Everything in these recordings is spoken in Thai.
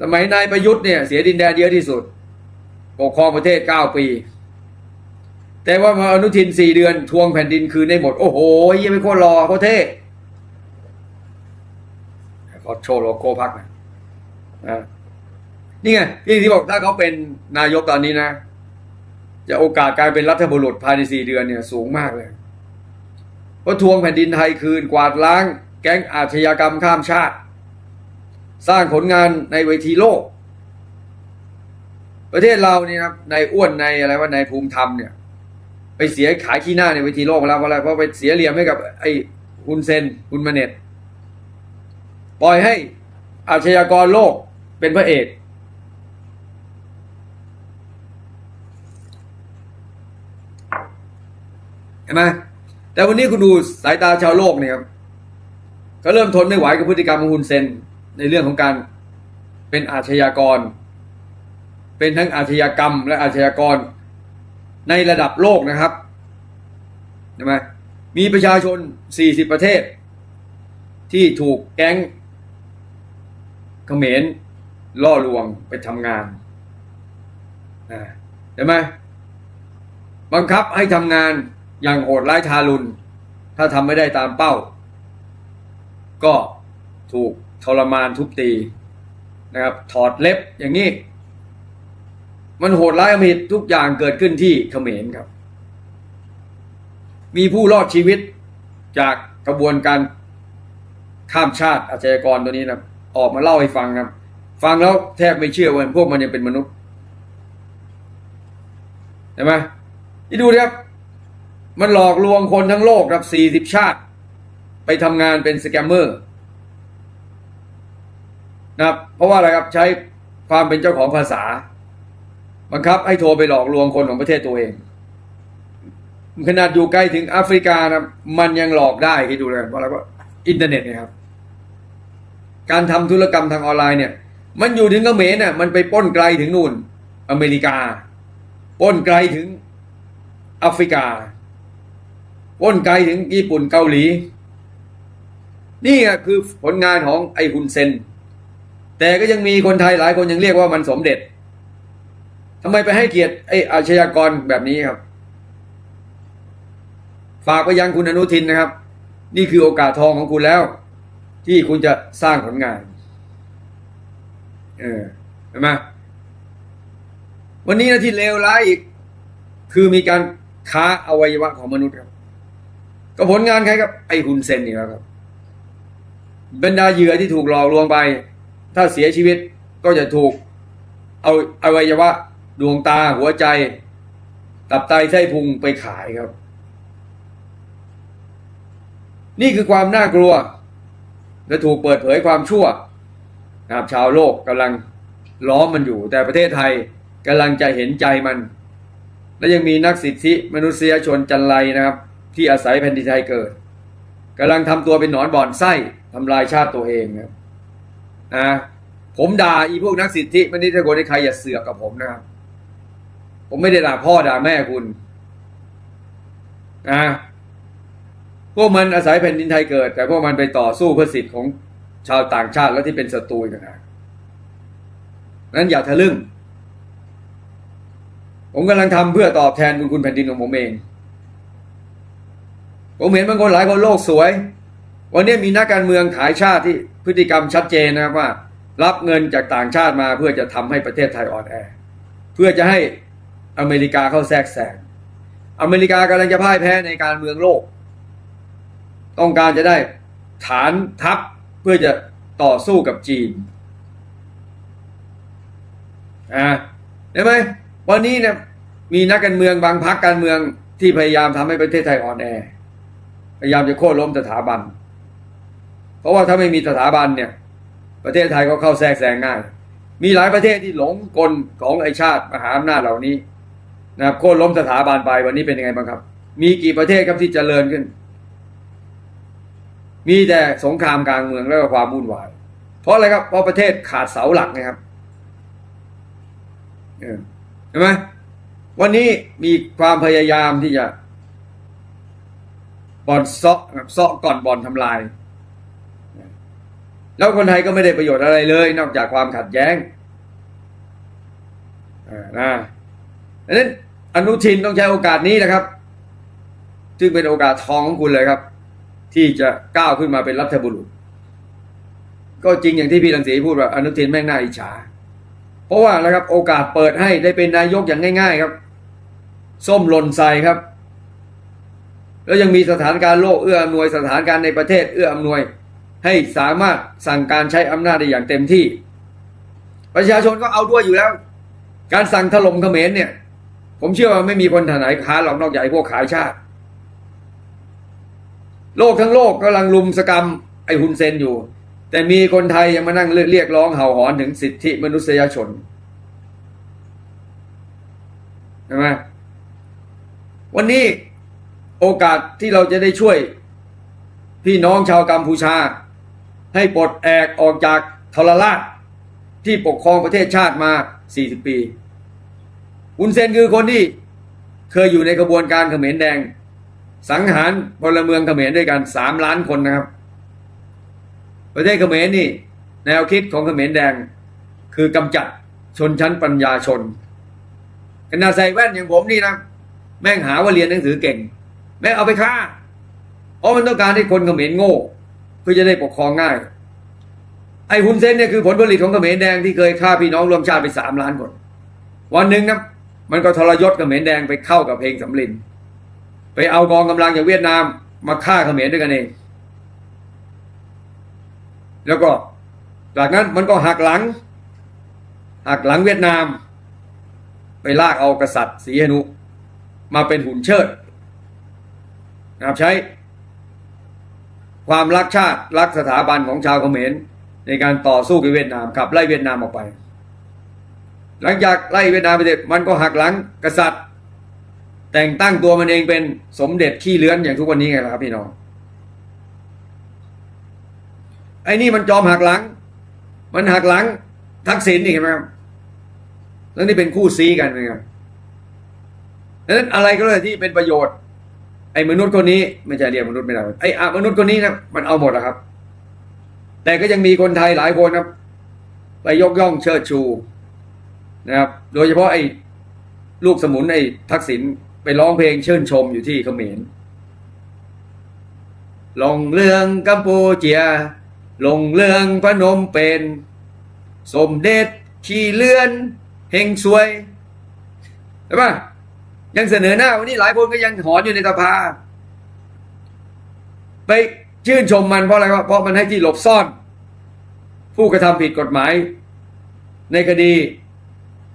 สมัยนายประยุทธ์เนี่ยเสียดินแดนเยอะที่สุด ปกครองประเทศเก้าปี แต่ว่ามาอนุทินสี่เดือนทวงแผ่นดินคืนได้หมด โอ้โหยังไม่โคตรรอโคตรเท่เขาโชว์โลโก้พักนะนี่ไงที่ที่บอกถ้าเขาเป็นนายกตอนนี้นะ จะโอกาสการเป็นรัฐบุรุษภายในสี่เดือนเนี่ยสูงมากเลยเพราะทวงแผ่นดินไทยคืนกวาดล้าง แก๊งอาชญากรรมข้ามชาติ สร้างผลงานในเวทีโลก ประเทศเราเนี่ยครับในอ้วนในอะไรว่าในภูมิธรรมเนี่ย ไปเสียขายขี้หน้าในเวทีโลกมาแล้วเพราะอะไรเพราะไปเสียเหลี่ยมให้กับ ไอ้ฮุนเซนฮุนมาเน็ตปล่อยให้อาชญากรโลกเป็นพระเอกเห็นไหมแต่วันนี้คุณดูสายตาชาวโลกเนี่ยครับก็เริ่มทนไม่ไหวกับพฤติกรรมของฮุนเซน ในเรื่องของการเป็นอาชญากร เป็นทั้งอาชญากรรม และอาชญากรในระดับโลกนะครับเห็นไหมมีประชาชน 40 ประเทศ ที่ถูกแก๊งเขมรล่อลวงไปทำงานอ่าเห็นไหมบังคับให้ทำงานอย่างโหดร้ายทารุณ ถ้าทำไม่ได้ตามเป้า ก็ถูก ทรมานทุบตีนะครับ ถอดเล็บอย่างนี้ มันโหดร้ายอำมหิตทุกอย่างเกิดขึ้นที่เขมรครับ มีผู้รอดชีวิตจากกระบวนการข้ามชาติอาชญากรตัวนี้นะออกมาเล่าให้ฟังครับ ฟังแล้วแทบไม่เชื่อว่าพวกมันยังเป็นมนุษย์เห็นไหมนี่ดูนะครับ มันหลอกลวงคนทั้งโลกครับสี่สิบชาติ ไปทำงานเป็นสแกมเมอร์ นะครับ เพราะว่าอะไรครับใช้ความเป็นเจ้าของภาษา บังคับให้โทรไปหลอกลวงคนของประเทศตัวเอง ขนาดอยู่ใกล้ถึงแอฟริกานะมันยังหลอกได้คิดดูเลยเพราะอะไรก็อินเทอร์เน็ตเนะครับ การทำธุรกรรมทางออนไลน์เนี่ย มันอยู่ถึงเขมรน่ะมันไปป้นไกลถึงนู่น อเมริกาป้นไกลถึงแอฟริกาป้นไกลถึงญี่ปุ่นเกาหลี นี่คือผลงานของไอฮุนเซน แต่ก็ยังมีคนไทยหลายคนยังเรียกว่ามันสมเด็จทำไมไปให้เกียรติไอ้อาชญากรแบบนี้ครับ ฝากไปยังคุณอนุทินนะครับ นี่คือโอกาสทองของคุณแล้ว ที่คุณจะสร้างผลงาน เออเห็นไหมวันนี้นะที่เลวร้ายอีก คือมีการค้าอวัยวะของมนุษย์ครับ ก็ผลงานใครครับ ไอฮุนเซนนี่แหละครับบรรดาเหยื่อที่ถูกหลอกลวงไป ถ้าเสียชีวิตก็จะถูกเอาอวัยวะดวงตาหัวใจ ตับไตไส้พุงไปขายครับ นี่คือความน่ากลัว และถูกเปิดเผยความชั่วนะครับชาวโลกกำลังล้อมมันอยู่ แต่ประเทศไทยกำลังจะเห็นใจมัน และยังมีนักสิทธิมนุษยชนจันไรนะครับ ที่อาศัยแผ่นดินไทยเกิดกำลังทำตัวเป็นหนอนบ่อนไส้ทำลายชาติตัวเองนะครับ นะผมด่าอีพวกนักสิทธิมนุษยชนให้ใครอย่าเสือกกับผมนะครับผมไม่ได้ด่าพ่อด่าแม่คุณนะพวกมันอาศัยแผ่นดินไทยเกิด แต่พวกมันไปต่อสู้เพื่อสิทธิ์ของชาวต่างชาติและที่เป็นศัตรูกันนะนั้นอย่าทะลึ่ง ผมกำลังทำเพื่อตอบแทนบุญคุณแผ่นดินของผมเอง ผมเห็นบางคนหลายคนโลกสวย วันนี้มีนักการเมืองขายชาติที่ พฤติกรรมชัดเจนนะครับว่า รับเงินจากต่างชาติมาเพื่อจะทำให้ประเทศไทยอ่อนแอ เพื่อจะให้อเมริกาเข้าแทรกแซงอเมริกากำลังจะพ่ายแพ้ในการเมืองโลก ต้องการจะได้ฐานทัพเพื่อจะต่อสู้กับจีนอ่าเห็นไหมวันนี้เนี่ยมีนักการเมืองบางพรรคการเมืองที่พยายามทำให้ประเทศไทยอ่อนแอ พยายามจะโค่นล้มสถาบัน เพราะว่าถ้าไม่มีสถาบันเนี่ย ประเทศไทยก็เข้าแทรกแซงง่าย มีหลายประเทศที่หลงกลของไอชาติมหาอำนาจเหล่านี้นะครับโค่นล้มสถาบันไปวันนี้เป็นยังไงบ้างครับ มีกี่ประเทศครับที่เจริญขึ้น มีแต่สงครามกลางเมืองแล้วก็ความวุ่นวาย เพราะอะไรครับเพราะประเทศขาดเสาหลักนะครับเห็นไหมวันนี้มีความพยายามที่จะบอลเซาะเซาะก่อนบอลทำลาย แล้วคนไทยก็ไม่ได้ประโยชน์อะไรเลย นอกจากความขัดแย้งอ่านะดังนั้นอนุทินต้องใช้โอกาสนี้นะครับ ซึ่งเป็นโอกาสทองของคุณเลยครับ ที่จะก้าวขึ้นมาเป็นรัฐบุรุษ ก็จริงอย่างที่พี่รังสีพูดว่าอนุทินแม่งน่าอิจฉา เพราะว่านะครับ โอกาสเปิดให้ได้เป็นนายกอย่างง่าย ๆ ครับ ส้มหล่นใส่ครับ แล้วยังมีสถานการณ์โลกเอื้ออำนวยสถานการณ์ในประเทศเอื้ออำนวย ให้สามารถสั่งการใช้อำนาจได้อย่างเต็มที่ ประชาชนก็เอาด้วยอยู่แล้ว การสั่งถล่มเขมรเนี่ย ผมเชื่อว่าไม่มีคนถนายค้านหรอกนอกจากไอ้พวกขายชาติ โลกทั้งโลกกำลังลุมสกรรมไอ้ฮุนเซนอยู่ แต่มีคนไทยยังมานั่งเรียกร้องเห่าหอนถึงสิทธิมนุษยชนใช่ไหมวันนี้โอกาสที่เราจะได้ช่วยพี่น้องชาวกัมพูชา ให้ปลดแอกออกจากทรราชที่ปกครองประเทศชาติมา 40 ปีฮุนเซนคือคนที่เคยอยู่ในกระบวนการเขมรแดง สังหารพลเมืองเขมรด้วยกัน 3 ล้านคนนะครับ ประเทศเขมรนี่ แนวคิดของเขมรแดง คือกำจัดชนชั้นปัญญาชนขณะใส่แว่นอย่างผมนี่นะแม่งหาว่าเรียนหนังสือเก่ง แม่งเอาไปฆ่าเพราะมันต้องการให้คนเขมรโง่ เพื่อจะได้ปกครองง่าย ไอ้ฮุนเซนเนี่ยคือผลผลิตของเขมรแดงที่เคยฆ่าพี่น้องรวมชาติไปสามล้านคน วันหนึ่งนะมันก็ทรยศเขมรแดงไปเข้ากับเพลงสำลินไปเอากองกำลังจากเวียดนามมาฆ่าเขมรด้วยกันเอง แล้วก็จากนั้นมันก็หักหลัง หักหลังเวียดนาม ไปลากเอากษัตริย์ศรีหนุมาเป็นหุ่นเชิดนะครับใช้ ความรักชาติรักสถาบันของชาวเขมรในการต่อสู้กับเวียดนามขับไล่เวียดนามออกไป หลังจากไล่เวียดนามไปเสร็จมันก็หักหลังกษัตริย์ แต่งตั้งตัวมันเองเป็นสมเด็จขี้เลื้อนอย่างทุกวันนี้ไงครับพี่น้องไอ้นี่มันจอมหักหลัง มันหักหลังทักษิณนี่เห็นไหมครับแล้วนี่เป็นคู่ซีกันนะครับดังนั้นอะไรก็เลยที่เป็นประโยชน์ ไอ้มนุษย์คนนี้ไม่ใช่เรียกมนุษย์ไม่ได้ไอ้อะมนุษย์คนนี้นะมันเอาหมดนะครับ แต่ก็ยังมีคนไทยหลายคนครับ ไปยกย่องเชิดชูนะครับ โดยเฉพาะไอ้ลูกสมุนไอ้ทักษิณไปร้องเพลงเชิญชมอยู่ที่เขมรลงเรื่องกัมพูเจีย ลงเรื่องพนมเป็น สมเด็จขี่เลื่อน เฮงซวยใช่ปะ ยังเสนอหน้าวันนี้หลายคนก็ยังหอนอยู่ในสภา ไปชื่นชมมันเพราะอะไรวะเพราะมันให้ที่หลบซ่อน ผู้กระทำผิดกฎหมาย ในคดี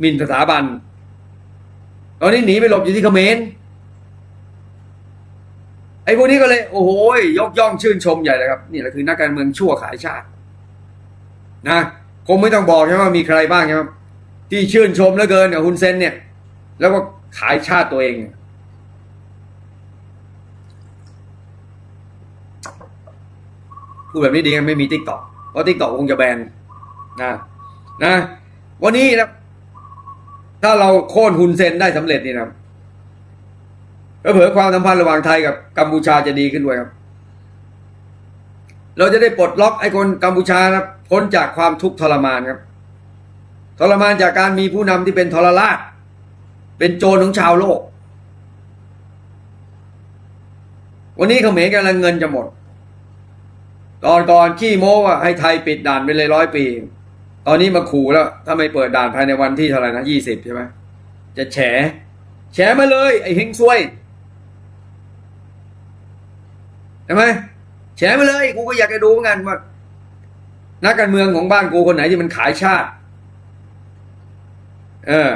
หมิ่นสถาบัน ตอนนี้หนีไปหลบอยู่ที่เขมรไอ้พวกนี้ก็เลย โอ้โหยกย่องชื่นชมใหญ่เลยครับ นี่แหละคือนักการเมืองชั่วขายชาติ นะคงไม่ต้องบอกใช่ไหมว่ามีใครบ้างใช่ไหมที่ชื่นชมเหลือเกินกับฮุนเซนเนี่ย แล้วก็ ขายชาติตัวเอง พูดแบบนี้ดีกันไม่มีทิกตอกเพราะทิกตอกคงจะแบนนะนะ วันนี้นะถ้าเราโค่นฮุนเซนได้สำเร็จนี่นะเผลอความสัมพันธ์ระหว่างไทยกับกัมพูชาจะดีขึ้นด้วยครับ เราจะได้ปลดล็อกไอ้คนกัมพูชานะพ้นจากความทุกข์ทรมานครับ ทรมานจากการมีผู้นำที่เป็นทรราช เป็นโจรของชาวโลก วันนี้เขมรกำลังเงินจะหมด ตอนก่อนขี้โม้ว่าให้ไทยปิดด่านไปเลยร้อยปี ตอนนี้มาขู่แล้ว ถ้าไม่เปิดด่านภายในวันที่เท่าไหร่นะยี่สิบใช่ไหมจะแฉ แฉมาเลย ไอ้เฮงซวยใช่ไหมแฉมาเลย กูก็อยากจะดูเหมือนกันว่านักการเมืองของบ้านกูคนไหนที่มันขายชาติ เออ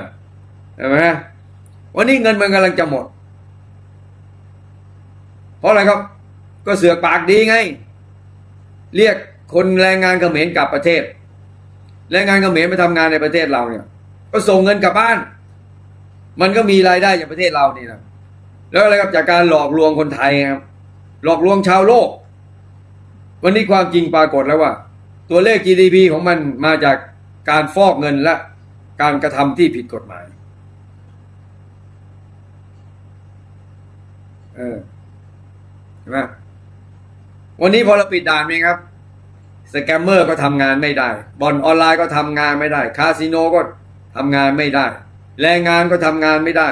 เห็นไหม วันนี้เงินมันกำลังจะหมด เพราะอะไรครับ ก็เสือกปากดีไง เรียกคนแรงงานเขมรกลับประเทศ แรงงานเขมรไปทำงานในประเทศเราเนี่ย ก็ส่งเงินกลับบ้าน มันก็มีรายได้จากประเทศเรานี่นะแล้วอะไรครับจากการหลอกลวงคนไทยครับ หลอกลวงชาวโลก วันนี้ความจริงปรากฏแล้วว่า ตัวเลข GDP ของมันมาจากการฟอกเงินและการกระทำที่ผิดกฎหมาย ออใช่ไหมวันนี้พอเราปิดด่านเองครับสแกมเมอร์ก็ทำงานไม่ได้บ่อนออนไลน์ก็ทำงานไม่ได้ คาสิโนก็ทำงานไม่ได้ แรงงานก็ทำงานไม่ได้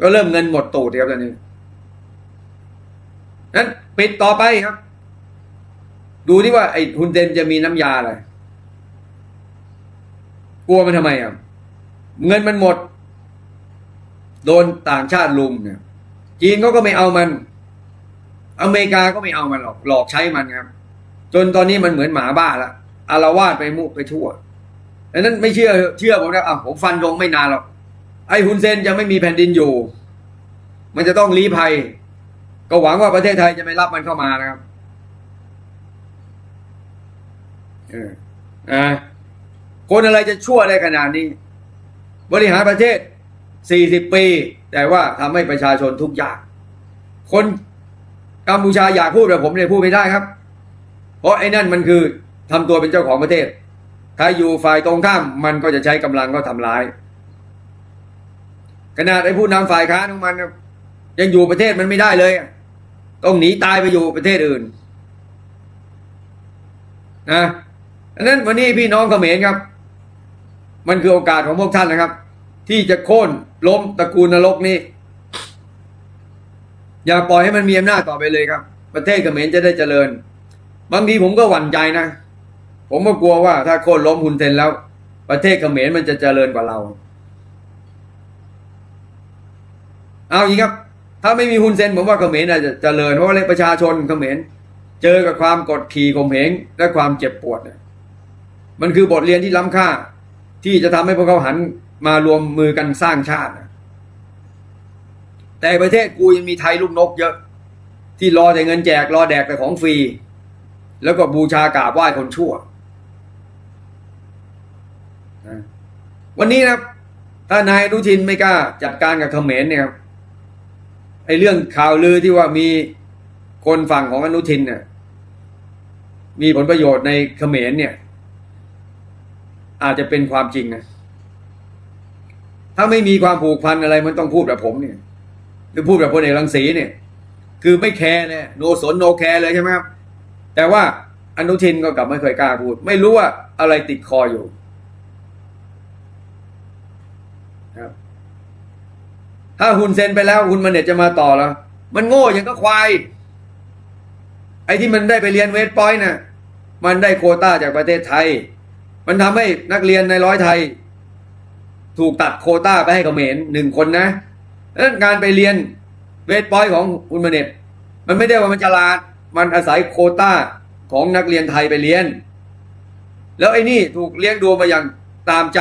ก็เริ่มเงินหมดตูดครับตอนนี้นั้นปิดต่อไปครับ ดูที่ว่าไอ้ฮุนเซนจะมีน้ำยาอะไรกลัวมันทำไมอะเงินมันหมด โดนต่างชาติลุมเนี่ย จีนเขาก็ไม่เอามัน อเมริกาก็ไม่เอามันหรอกหลอกใช้มันครับ จนตอนนี้มันเหมือนหมาบ้าละอารวาสไปมุไปทั่วดังนั้นไม่เชื่อเชื่อผมนะอะผมฟันธงไม่นานหรอกไอ้ฮุนเซนจะไม่มีแผ่นดินอยู่ มันจะต้องลี้ภัย ก็หวังว่าประเทศไทยจะไม่รับมันเข้ามานะครับเอออ่าคนอะไรจะชั่วได้ขนาดนี้ บริหารประเทศ 40 ปี แต่ว่าทำให้ประชาชนทุกข์ยากคนกัมพูชาอยากพูดแต่ผมเนี่ยพูดไม่ได้ครับ เพราะไอ้นั่นมันคือทำตัวเป็นเจ้าของประเทศใครอยู่ฝ่ายตรงข้ามมันก็จะใช้กำลังก็ทำร้าย ขนาดไอ้ผู้นำฝ่ายค้านของมัน ยังอยู่ประเทศมันไม่ได้เลย ต้องหนีตายไปอยู่ประเทศอื่นนะดังนั้นวันนี้พี่น้องเขมรครับ มันคือโอกาสของพวกท่านนะครับ ที่จะโค่นล้มตระกูลนรกนี้ อย่าปล่อยให้มันมีอำนาจต่อไปเลยครับ ประเทศเขมรจะได้เจริญ บางทีผมก็หวั่นใจนะ ผมก็กลัวว่าถ้าโค่นล้มฮุนเซนแล้ว ประเทศเขมรมันจะเจริญกว่าเรา เอาอย่างนี้ครับ ถ้าไม่มีฮุนเซนผมว่าเขมรอาจจะเจริญเพราะว่าประชาชนเขมรเจอกับความกดขี่ข่มเหงและความเจ็บปวดเนี่ยมันคือบทเรียนที่ล้ำค่า ที่จะทำให้พวกเขาหัน มารวมมือกันสร้างชาติ แต่ประเทศกูยังมีไทยลูกนกเยอะ ที่รอแต่เงินแจกรอแดกแต่ของฟรี แล้วก็บูชากราบไหว้คนชั่ว วันนี้นะครับถ้านายอนุทินไม่กล้าจัดการกับเขมรเนี่ยครับไอ้เรื่องข่าวลือที่ว่ามีคนฝั่งของอนุทินเนี่ยมีผลประโยชน์ในเขมรเนี่ย อาจจะเป็นความจริงนะ ถ้าไม่มีความผูกพันอะไรมันต้องพูดแบบผมเนี่ยหรือพูดแบบพลเอกรังสีเนี่ย คือไม่แคร์เลยโนสนโนแคร์เลยใช่ไหมครับ แต่ว่าอนุทินก็กลับไม่เคยกล้าพูด ไม่รู้ว่าอะไรติดคออยู่ครับถ้าหุ่นเซนไปแล้วหุ่นมันเนี่ยจะมาต่อแล้ว มันโง่อย่างก็ควาย ไอ้ที่มันได้ไปเรียนเวทปอยน์น่ะ มันได้โควต้าจากประเทศไทย มันทำให้นักเรียนในร้อยไทย ถูกตัดโคต้าไปให้เขมรหนึ่งคนนะงนั้นการไปเรียนเวทปอยของคุณมาเน็ตมันไม่ได้ว่ามันฉลาด มันอาศัยโคต้าของนักเรียนไทยไปเรียน แล้วไอ้นี่ถูกเลี้ยงดูมาอย่างตามใจ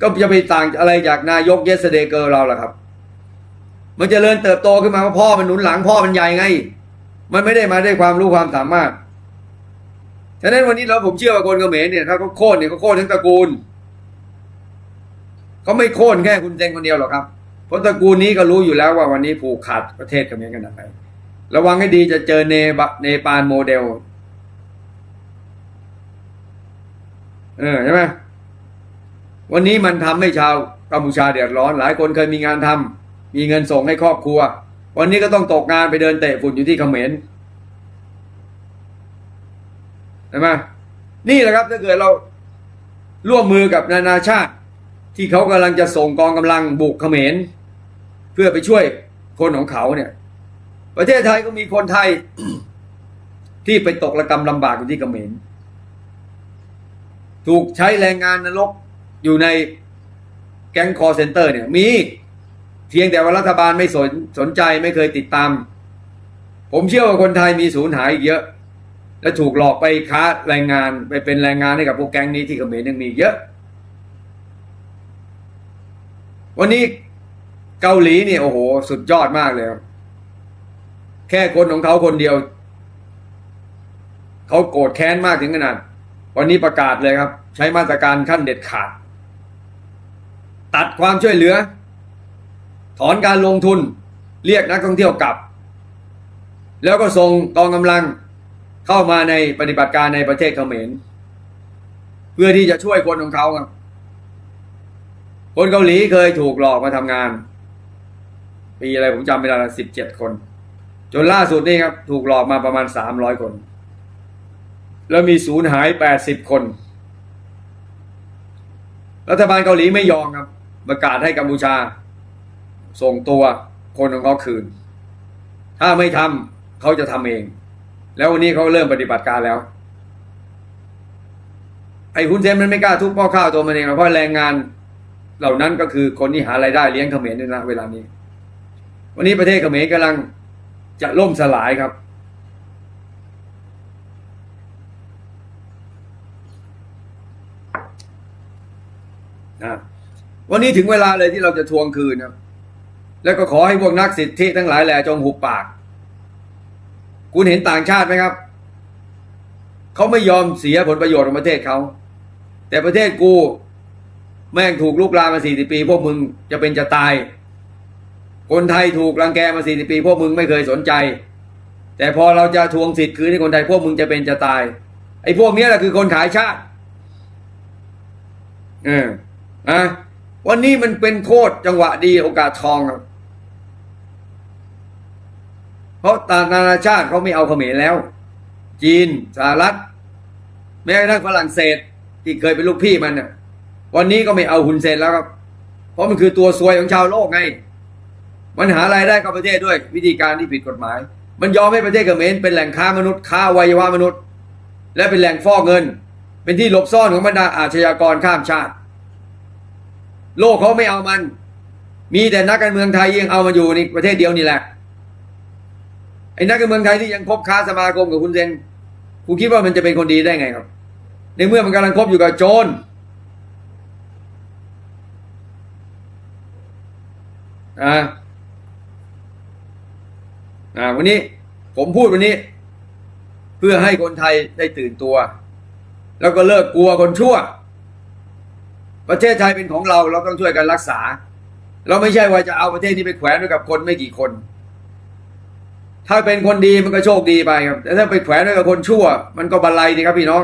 ก็จะไปต่างอะไรจากนายกเยสเดเกอร์เราล่ะครับ มันจเจริญเติบโตขึ้นมาเพราะพ่อมันหนุนหลังพ่อมันใหญ่ไง มันไม่ได้มาด้วยความรู้ความสามารถฉะนั้นวันนี้เราผมเชื่อว่าคนเขมรเนี่ยถ้าเขาโค่นเนี่ยเขาโค่นทั้งตระกูล เขาไม่โค่นแค่คุณเซงคนเดียวหรอกครับเพราะตระกูลนี้ก็รู้อยู่แล้วว่าวันนี้ผูกขาดประเทศเขมรกันไหนระวังให้ดีจะเจอเนบเนปาลโมเดล เออใช่ไหมวันนี้มันทำให้ชาวกัมพูชาเดือดร้อน หลายคนเคยมีงานทำมีเงินส่งให้ครอบครัว วันนี้ก็ต้องตกงานไปเดินเตะฝุ่นอยู่ที่เขมรใช่ไหมนี่แหละครับถ้าเกิดเราร่วมมือกับนานาชาติ ที่เขากำลังจะส่งกองกำลังบุกเขมร เพื่อไปช่วยคนของเขาเนี่ย ประเทศไทยก็มีคนไทย ที่ไปตกระกรรมลำบากอยู่ที่เขมรถูกใช้แรงงานนรกอยู่ในแก๊งคอเซ็นเตอร์เนี่ย มีเพียงแต่ว่ารัฐบาลไม่สนสนใจไม่เคยติดตาม ผมเชื่อว่าคนไทยมีสูญหายเยอะ และถูกหลอกไปค้าแรงงานไปเป็นแรงงานให้กับพวกแก๊งนี้ที่เขมรยังมีเยอะ วันนี้เกาหลีเนี่ยโอ้โห สุดยอดมากเลยครับแค่คนของเขาคนเดียว เขาโกรธแค้นมากถึงขนาด วันนี้ประกาศเลยครับ ใช้มาตรการขั้นเด็ดขาด ตัดความช่วยเหลือ ถอนการลงทุน เรียกนักท่องเที่ยวกลับ แล้วก็ส่งกองกำลังเข้ามาในปฏิบัติการในประเทศเขมร เพื่อที่จะช่วยคนของเขาครับ คนเกาหลีเคยถูกหลอกมาทำงาน ปีอะไรผมจำไม่ได้ละสิบเจ็ดคน จนล่าสุดนี่ครับ ถูกหลอกมาประมาณสามร้อยคน แล้วมีสูญหายแปดสิบคน รัฐบาลเกาหลีไม่ยอมครับ ประกาศให้กัมพูชา ส่งตัวคนของเขาคืน ถ้าไม่ทำเขาจะทำเอง แล้ววันนี้เขาเริ่มปฏิบัติการแล้วไอ้คุณเซนมันไม่กล้าทุบหม้อข้าวตัวมันเองเพราะแรงงาน เหล่านั้นก็คือคนที่หารายได้เลี้ยงเขมรด้วยนะเวลานี้ วันนี้ประเทศเขมรกำลังจะล่มสลายครับ นะวันนี้ถึงเวลาเลยที่เราจะทวงคืนครับ แล้วก็ขอให้พวกนักสิทธิทั้งหลายแหล่จงหุบปาก คุณเห็นต่างชาติไหมครับ เขาไม่ยอมเสียผลประโยชน์ของประเทศเขา แต่ประเทศกู แม่งถูกลุกลามมาสี่สิบปี พวกมึงจะเป็นจะตาย คนไทยถูกรังแกมาสี่สิบปี พวกมึงไม่เคยสนใจ แต่พอเราจะทวงสิทธิ์คืนให้คนไทย พวกมึงจะเป็นจะตาย ไอ้พวกนี้แหละคือคนขายชาติ เออนะวันนี้มันเป็นโคตรจังหวะดีโอกาสทองครับเพราะต่างนานาชาติเขาไม่เอาเขมรแล้ว จีนสหรัฐแม้กระทั่งฝรั่งเศสที่เคยเป็นลูกพี่มันน่ะ วันนี้ก็ไม่เอาหุนเซนแล้วครับ เพราะมันคือตัวซวยของชาวโลกไง มันหารายได้เข้าประเทศด้วย วิธีการที่ผิดกฎหมาย มันยอมให้ประเทศเขมรเป็นแหล่งค้ามนุษย์ค้าวัยวะมนุษย์ และเป็นแหล่งฟอกเงิน เป็นที่หลบซ่อนของบรรดาอาชญากรข้ามชาติ โลกเขาไม่เอามัน มีแต่นักการเมืองไทยยังเอามาอยู่ในประเทศเดียวนี่แหละไอ้นักการเมืองไทยที่ยังคบค้าสมาคมกับคุณเซนคุณคิดว่ามันจะเป็นคนดีได้ไงครับ ในเมื่อมันกำลังคบอยู่กับโจร อ่าอ่าวันนี้ผมพูดวันนี้ เพื่อให้คนไทยได้ตื่นตัว แล้วก็เลิกกลัวคนชั่ว ประเทศไทยเป็นของเราเราต้องช่วยกันรักษา เราไม่ใช่ว่าจะเอาประเทศนี้ไปแขวนไว้กับคนไม่กี่คน ถ้าเป็นคนดีมันก็โชคดีไปครับแต่ถ้าไปแขวนไว้กับคนชั่ว มันก็บันไลดีครับพี่น้อง